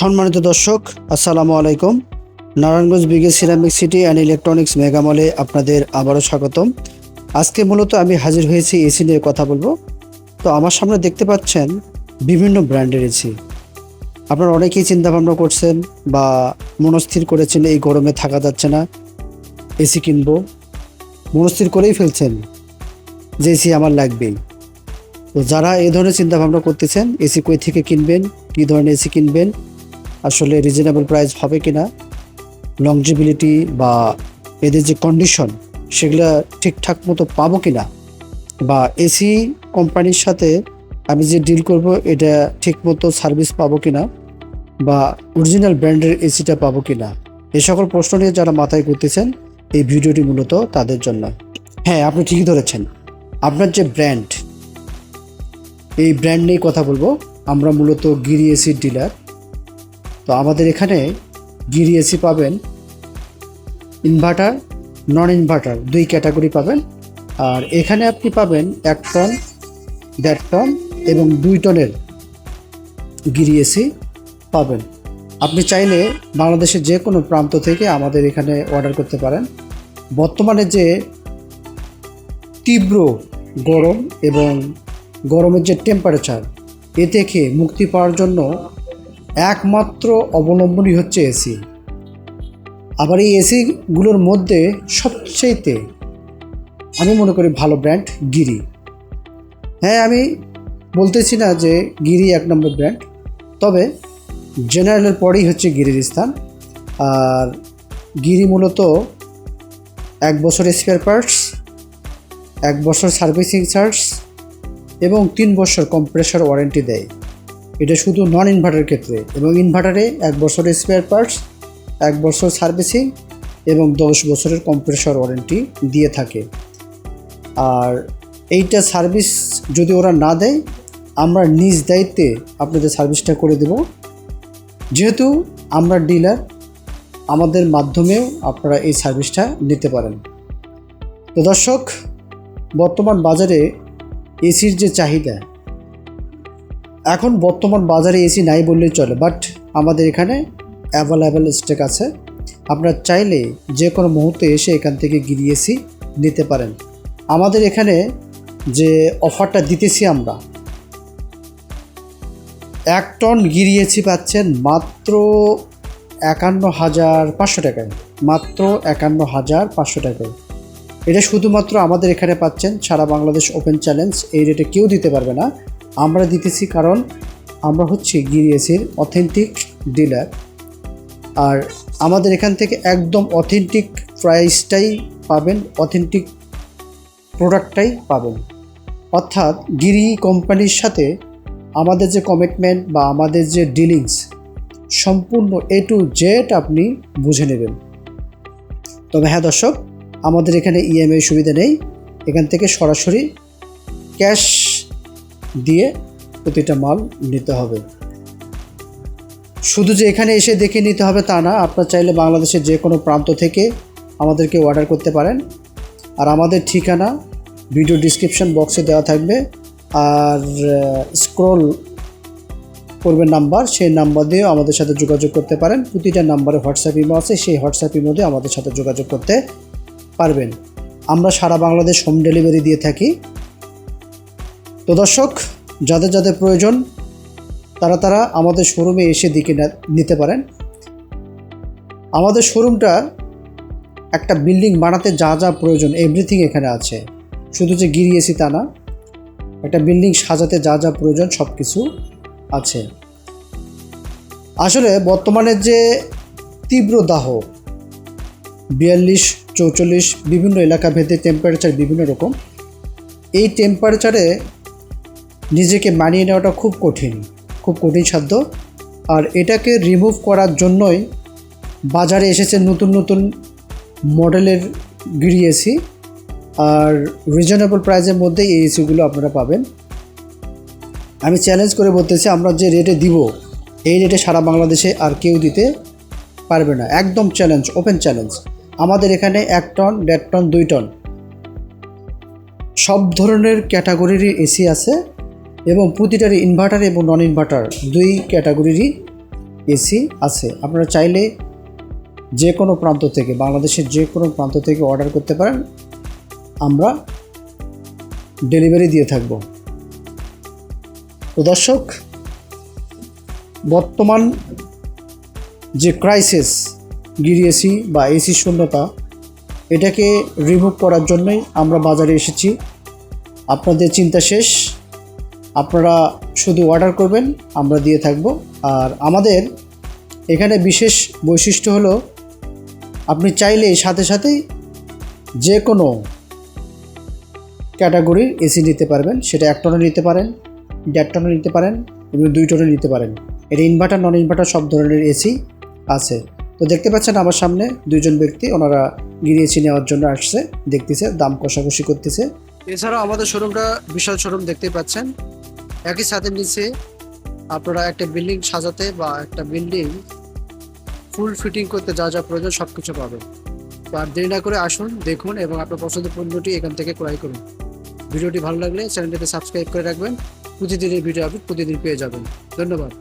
সম্মানিত দর্শক, আসসালামু আলাইকুম। নারায়ণগঞ্জ বিগে সিরামিক সিটি অ্যান্ড ইলেকট্রনিক্স মেগামলে আপনাদের আবারও স্বাগতম। আজকে মূলত আমি হাজির হয়েছি এসি নিয়ে কথা বলব। তো আমার সামনে দেখতে পাচ্ছেন বিভিন্ন ব্র্যান্ডের এসি আপনারা অনেকেই চিন্তা ভাবনা করছেন বা মনস্থির করেছেন এই গরমে থাকা যাচ্ছে না এসি কিনবো। মনস্থির করেই ফেলছেন যে এসি আমার লাগবেই। তো যারা এ ধরনের চিন্তা ভাবনা করতেছেন এসি কই থেকে কিনবেন, কী ধরনের এসি কিনবেন আসলে রিজনেবল প্রাইস হবে কি না লংজিবিলিটি বা এদের যে কন্ডিশন সেগুলো ঠিকঠাক মতো পাবো কি না বা এসি কোম্পানির সাথে আমি যে ডিল করব, এটা ঠিক মতো সার্ভিস পাবো কি না বা অরিজিনাল ব্র্যান্ডের এসিটা পাবো কি না এই সকল প্রশ্ন নিয়ে যারা মাথায় করতেছেন এই ভিডিওটি মূলত তাদের জন্য। হ্যাঁ আপনি ঠিকই ধরেছেন। আপনার যে ব্র্যান্ড এই ব্র্যান্ড নিয়ে কথা বলব, আমরা মূলত গিরি এসির ডিলার তো আমাদের এখানে গিরি এসি পাবেন ইনভার্টার নন ইনভার্টার দুই ক্যাটাগরি পাবেন। আর এখানে আপনি পাবেন এক টন দেড় টন এবং দুই টনের গিরি এসি পাবেন। আপনি চাইলে বাংলাদেশের যে কোনো প্রান্ত থেকে আমাদের এখানে অর্ডার করতে পারেন। বর্তমানে যে তীব্র গরম এবং গরমের যে টেম্পারেচার এ থেকে মুক্তি পাওয়ার জন্য একমাত্র অবলম্বনই হচ্ছে এসি আবার এই এসিগুলোর মধ্যে সবচেয়েতে আমি মনে করি ভালো ব্র্যান্ড গিরি। হ্যাঁ আমি বলতেছি না যে গিরি এক নম্বর ব্র্যান্ড, তবে জেনারেলের পরেই হচ্ছে গিরির স্থান। আর গিরি মূলত এক বছর স্পেয়ার পার্টস এক বছর সার্ভিসিং চার্জ এবং তিন বছর কম্প্রেসার ওয়ারেন্টি দেয়। এটা শুধু নন ইনভার্টার ক্ষেত্রে এবং ইনভার্টারে এক বছরের স্পেয়ার পার্টস এক বছর সার্ভিসিং এবং দশ বছরের কম্প্রেসার ওয়ারেন্টি দিয়ে থাকে। আর এইটা সার্ভিস যদি ওরা না দেয়, আমরা নিজ দায়িত্বে আপনাদের সার্ভিসটা করে দেব। যেহেতু আমরা ডিলার আমাদের মাধ্যমেও আপনারা এই সার্ভিসটা নিতে পারেন। তো দর্শক, বর্তমান বাজারে এসির যে চাহিদা এখন বর্তমান বাজারে এসি নাই বললেই চলে বাট আমাদের এখানে অ্যাভেলেবেল স্টক আছে। আপনারা চাইলে যে কোনো মুহূর্তে এসে এখান থেকে গিরি এসি নিতে পারেন। আমাদের এখানে যে অফারটা দিতেছি আমরা, এক টন গিরি এসি পাচ্ছেন মাত্র একান্ন হাজার পাঁচশো টাকায়, মাত্র একান্ন হাজার পাঁচশো টাকায়। এটা শুধুমাত্র আমাদের এখানে পাচ্ছেন, সারা বাংলাদেশ ওপেন চ্যালেঞ্জ এই রেটে কেউ দিতে পারবে না। আমরা দিতেছি কারণ আমরা হচ্ছে গিরি এসির অথেন্টিক ডিলার আর আমাদের এখান থেকে একদম অথেন্টিক প্রাইসটাই পাবেন অথেন্টিক প্রোডাক্টটাই পাবেন। অর্থাৎ গিরি কোম্পানির সাথে আমাদের যে কমিটমেন্ট বা আমাদের যে ডিলিংস সম্পূর্ণ এ টু জেড আপনি বুঝে নেবেন। তবে হ্যাঁ দর্শক, আমাদের এখানে ইএমআই সুবিধা নেই। এখান থেকে সরাসরি ক্যাশ দিয়ে প্রতিটা মাল নিতে হবে। শুধু যে এখানে এসে দেখে নিতে হবে তা না, আপনার চাইলে বাংলাদেশের যে কোনো প্রান্ত থেকে আমাদেরকে অর্ডার করতে পারেন। আর আমাদের ঠিকানা ভিডিও ডিসক্রিপশন বক্সে দেওয়া থাকবে। আর স্ক্রল করবে নাম্বার, সেই নাম্বার দিয়েও আমাদের সাথে যোগাযোগ করতে পারেন। প্রতিটা নাম্বারে হোয়াটসঅ্যাপ ইমো আছে, সেই হোয়াটসঅ্যাপ ইমোতে আমাদের সাথে যোগাযোগ করতে পারবেন। আমরা সারা বাংলাদেশ হোম ডেলিভারি দিয়ে থাকি। তো দর্শক, যাদের যাদের প্রয়োজন, তারা তারা আমাদের শোরুমে এসে দিকে নিতে পারেন। আমাদের শোরুমটা একটা বিল্ডিং বানাতে যা যা প্রয়োজন এভরিথিং এখানে আছে। শুধু যে গিরিয়েছি তা না, একটা বিল্ডিং সাজাতে যা যা প্রয়োজন সব কিছু আছে। আসলে বর্তমানে যে তীব্র দাহ, বিয়াল্লিশ, চৌচল্লিশ, বিভিন্ন এলাকা ভেদে টেম্পারেচার বিভিন্ন রকম, এই টেম্পারেচারে নিজেকে মানিয়ে নেওয়াটা খুব কঠিন খুব কঠিন সাধ্য। আর এটাকে রিমুভ করার জন্যই বাজারে এসেছে নতুন নতুন মডেলের গিরি এসি আর রিজনেবল প্রাইসের মধ্যে এই এসিগুলো আপনারা পাবেন। আমি চ্যালেঞ্জ করে বলতেছি, আমরা যে রেটে দিব, এই রেটে সারা বাংলাদেশে আর কেউ দিতে পারবে না। একদম চ্যালেঞ্জ ওপেন চ্যালেঞ্জ আমাদের এখানে এক টন দেড় টন দুই টন সব ধরনের ক্যাটাগরিরই এসি আছে। এবং প্রতিটার ইনভার্টার এবং নন ইনভার্টার দুই ক্যাটাগরিরই এসি আছে। আপনারা চাইলে যে কোনো প্রান্ত থেকে, বাংলাদেশের যে কোনো প্রান্ত থেকে অর্ডার করতে পারেন। আমরা ডেলিভারি দিয়ে থাকব। তো দর্শক, বর্তমান যে ক্রাইসিস গিরি এসি বা এসি শূন্যতা, এটাকে রিমুভ করার জন্যই আমরা বাজারে এসেছি। আপনাদের চিন্তা শেষ। আপনারা শুধু অর্ডার করবেন, আমরা দিয়ে থাকব। আর আমাদের এখানে বিশেষ বৈশিষ্ট্য হলো, আপনি চাইলে সাথে সাথেই যে কোনো ক্যাটাগরির এসি নিতে পারবেন। সেটা এক টনে নিতে পারেন, দেড় টনে নিতে পারেন, এবং দুই টনে নিতে পারেন। এটা ইনভার্টার নন ইনভার্টার সব ধরনের এসি আছে। তো দেখতে পাচ্ছেন আমার সামনে দুইজন ব্যক্তি, ওনারা গিরি এসি নেওয়ার জন্য আসছে, দেখতেছে, দাম কষাকষি করতেছে। এছাড়াও আমাদের শোরুমটা বিশাল শোরুম দেখতেই পাচ্ছেন। একই সাথে নিচে আপনারা একটা বিল্ডিং সাজাতে বা একটা বিল্ডিং ফুল ফিটিং করতে যা যা প্রয়োজন সব কিছু পাবেন। তো আর দেরি না করে আসুন, দেখুন এবং আপনার পছন্দের পণ্যটি এখান থেকে ক্রয় করুন। ভিডিওটি ভালো লাগলে চ্যানেলটিতে সাবস্ক্রাইব করে রাখবেন। প্রতিদিনের ভিডিও আপনি প্রতিদিন পেয়ে যাবেন। ধন্যবাদ।